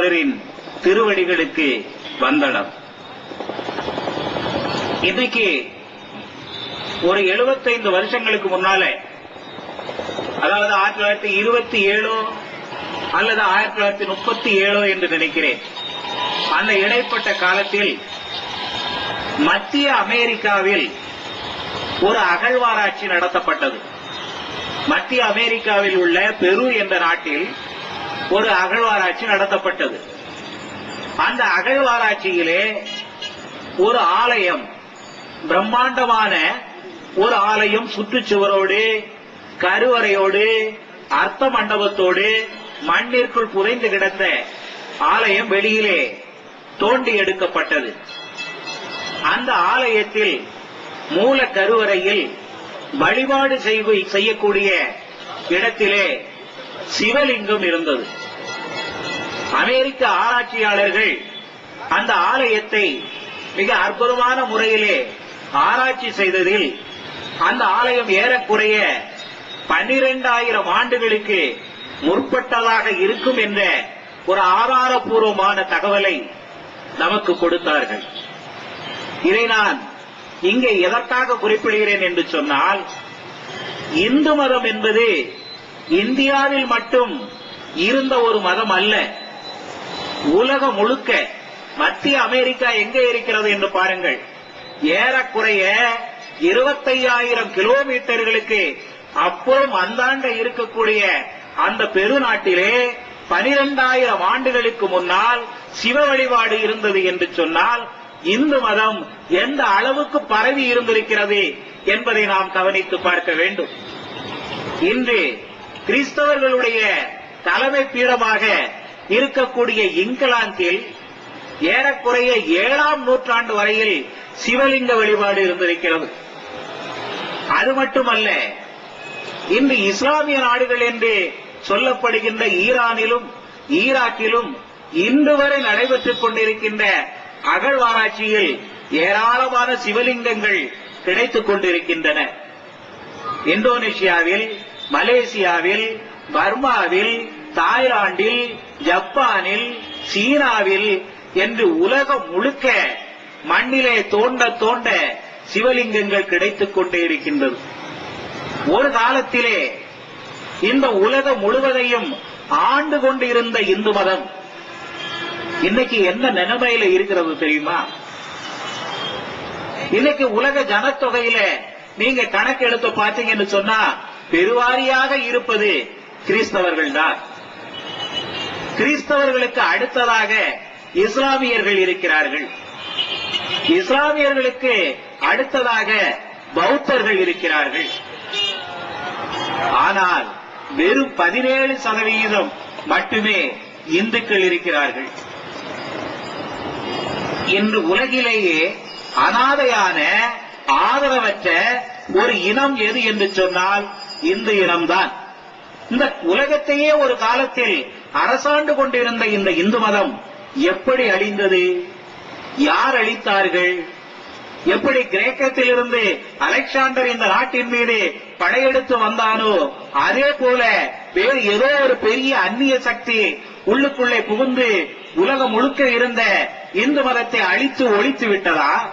பௌத்தரின் திருவடிகளுக்கு வந்தடம் இன்னைக்கு ஒரு 75 வருஷங்களுக்கு முன்னால அதாவது ஆயிரத்தி தொள்ளாயிரத்தி இருபத்தி ஏழோ அல்லது ஆயிரத்தி தொள்ளாயிரத்தி முப்பத்தி ஏழோ என்று நினைக்கிறேன் அந்த இடைப்பட்ட காலத்தில் மத்திய அமெரிக்காவில் ஒரு அகழ்வாராய்ச்சி நடத்தப்பட்டது. மத்திய அமெரிக்காவில் உள்ள பெரு என்ற நாட்டில் ஒரு அகழ்வாராய்ச்சி நடத்தப்பட்டது. அந்த அகழ்வாராய்ச்சியிலே ஒரு ஆலயம் பிரம்மாண்டமான ஒரு ஆலயம் சுற்றுச்சுவரோடு கருவறையோடு அர்த்த மண்டபத்தோடு மண்ணிற்குள் புதைந்து கிடந்த ஆலயம் வெளியிலே தோண்டி எடுக்கப்பட்டது. அந்த ஆலயத்தில் மூல கருவறையில் வழிபாடு செய்யக்கூடிய இடத்திலே சிவலிங்கம் இருந்தது. அமெரிக்க ஆராய்ச்சியாளர்கள் அந்த ஆலயத்தை மிக அற்புதமான முறையிலே ஆராய்ச்சி செய்ததில் அந்த ஆலயம் ஏறக்குறைய பன்னிரெண்டாயிரம் ஆண்டுகளுக்கு முற்பட்டதாக இருக்கும் என்ற ஒரு ஆதாரபூர்வமான தகவலை நமக்கு கொடுத்தார்கள். இதை நான் இங்கே எதற்காக குறிப்பிடுகிறேன் என்று சொன்னால் இந்து மதம் என்பது இந்தியாவில் மட்டும் இருந்த ஒரு மதம் அல்ல. உலகம் முழுக்க மத்திய அமெரிக்கா எங்கே இருக்கிறது என்று பாருங்கள். ஏறக்குறைய இருபத்தையாயிரம் கிலோமீட்டர்களுக்கு அப்புறம் அந்தாண்ட இருக்கக்கூடிய அந்த பெருநாட்டிலே பனிரெண்டாயிரம் ஆண்டுகளுக்கு முன்னால் சிவ வழிபாடு இருந்தது என்று சொன்னால் இந்து மதம் எந்த அளவுக்கு பரவி இருந்திருக்கிறது என்பதை நாம் கவனித்து பார்க்க வேண்டும். இன்று கிறிஸ்தவர்களுடைய தலைமை பீடமாக இருக்கக்கூடிய இங்கிலாந்தில் ஏறக்குறைய ஏழாம் நூற்றாண்டு வரையில் சிவலிங்க வழிபாடு இருந்திருக்கிறது. அது மட்டுமல்ல இன்று இஸ்லாமிய நாடுகள் என்று சொல்லப்படுகின்ற ஈரானிலும் ஈராக்கிலும் இன்று வரை நடைபெற்றுக் கொண்டிருக்கின்ற அகழ்வாராய்ச்சியில் ஏராளமான சிவலிங்கங்கள் கிடைத்துக் கொண்டிருக்கின்றன. இந்தோனேஷியாவில் மலேசியாவில் பர்மாவில் தாய்லாந்தில் ஜப்பானில் சீனாவில் என்று உலகம் முழுக்க மண்ணிலே தோண்ட தோண்ட சிவலிங்கங்கள் கிடைத்துக் கொண்டே இருக்கின்றது. ஒரு காலத்திலே இந்த உலகம் முழுவதையும் ஆண்டு கொண்டிருந்த இந்து மதம் இன்னைக்கு என்ன நிலைமையில இருக்கிறது தெரியுமா? இன்னைக்கு உலக ஜனத்தொகையில நீங்க கணக்கு எடுத்து பார்த்தீங்கன்னு சொன்னா பெருவாரியாக இருப்பது கிறிஸ்தவர்கள் தான் கிறிஸ்தவர்களுக்கு அடுத்ததாக இஸ்லாமியர்கள் இருக்கிறார்கள். இஸ்லாமியர்களுக்கு அடுத்ததாக பௌத்தர்கள் இருக்கிறார்கள். ஆனால் வெறும் பதினேழு சதவிகிதம் மட்டுமே இந்துக்கள் இருக்கிறார்கள். இன்று உலகிலேயே அனாதையான ஆதரவற்ற ஒரு இனம் எது என்று சொன்னால் இந்து இனம்தான். இந்த உலகத்தையே ஒரு காலத்தில் அரசாண்டு கொண்டிருந்த இந்த இந்து மதம் எப்படி அழிந்தது? யார் அழித்தார்கள்? எப்படி கிரேக்கத்திலிருந்து அலெக்சாண்டர் இந்த நாட்டின் மீது படையெடுத்து வந்தானோ அதே போல வேறு ஏதோ ஒரு பெரிய அந்நிய சக்தி உள்ளுக்குள்ளே புகுந்து உலகம் முழுக்க இருந்த இந்து மதத்தை அழித்து ஒழித்து விட்டதா?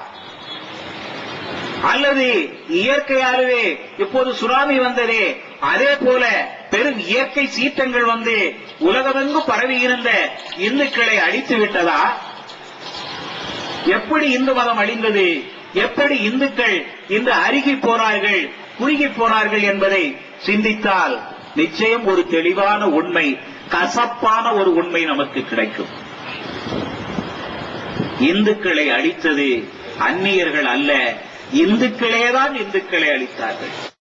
அல்லது இயற்கையாகவே இப்போது சுனாமி வந்ததே அதே போல பெரும் இயற்கை சீற்றங்கள் வந்து உலகமெங்கு பரவி இருந்த இந்துக்களை அழித்து விட்டதா? எப்படி இந்து மதம் அழிந்தது? எப்படி இந்துக்கள் இன்று அருகி போனார்கள் குறுகி போனார்கள் என்பதை சிந்தித்தால் நிச்சயம் ஒரு தெளிவான உண்மை கசப்பான ஒரு உண்மை நமக்கு கிடைக்கும். இந்துக்களை அழித்தது அந்நியர்கள் அல்ல இந்துக்களே தான் இந்துக்களை அளித்தார்கள்